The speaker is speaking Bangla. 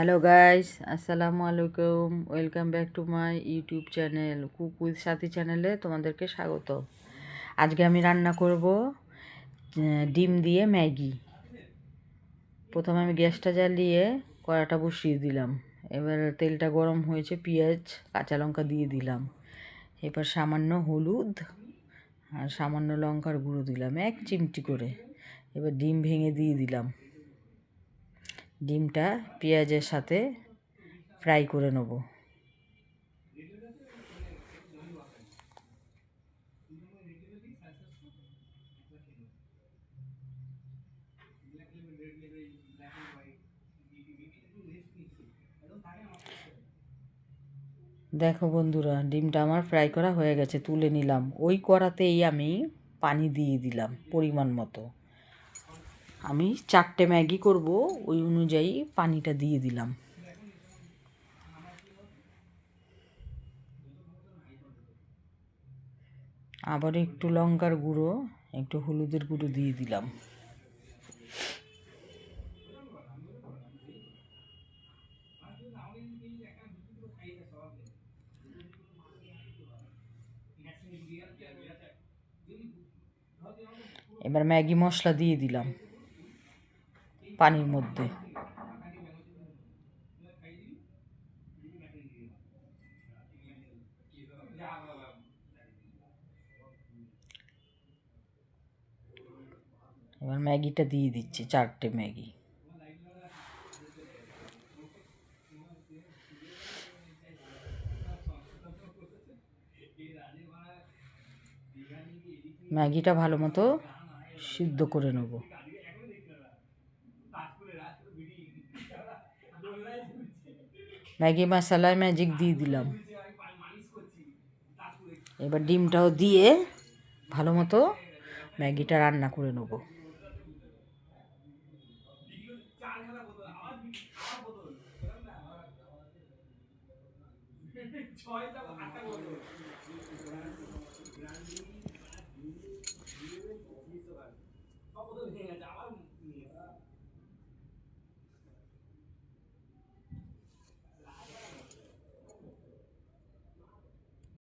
হ্যালো গাইস আসসালামু আলাইকুম welcome back to my YouTube channel cook with Sathi চ্যানেলে তোমাদেরকে স্বাগত। আজকে আমি রান্না করব ডিম দিয়ে ম্যাগি। প্রথমে আমি গ্যাসটা জ্বালিয়ে কড়াটা বসিয়ে দিলাম। এবার তেলটা গরম হয়েছে, পেঁয়াজ, কাঁচা লঙ্কা দিয়ে দিলাম। এবার সামান্য হলুদ আর সামান্য লঙ্কার গুঁড়ো দিলাম, এক চিমটি করে। এবার ডিম ভেঙে দিয়ে দিলাম। ডিমটা পেঁয়াজের সাথে ফ্রাই করে নেব। দেখো বন্ধুরা, ডিমটা আমার ফ্রাই করা হয়ে গেছে, তুলে নিলাম। ওই কড়াতেই আমি পানি দিয়ে দিলাম পরিমাণ মতো। আমি চারটে ম্যাগি করব, ওই অনুযায়ী পানিটা দিয়ে দিলাম। আবার একটু লঙ্কার গুঁড়ো, একটু হলুদের গুঁড়ো দিয়ে দিলাম। এবার ম্যাগি মশলা দিয়ে দিলাম। পানির মধ্যে। এবার ম্যাগিটা দিয়ে দিচ্ছি চারটে ম্যাগি। ম্যাগিটা ভালো মতো সিদ্ধ করে নেব। ম্যাগি মশলায় ম্যাজিক দিয়ে দিলাম। এবার ডিমটাও দিয়ে ভালো মতো ম্যাগিটা রান্না করে নেব।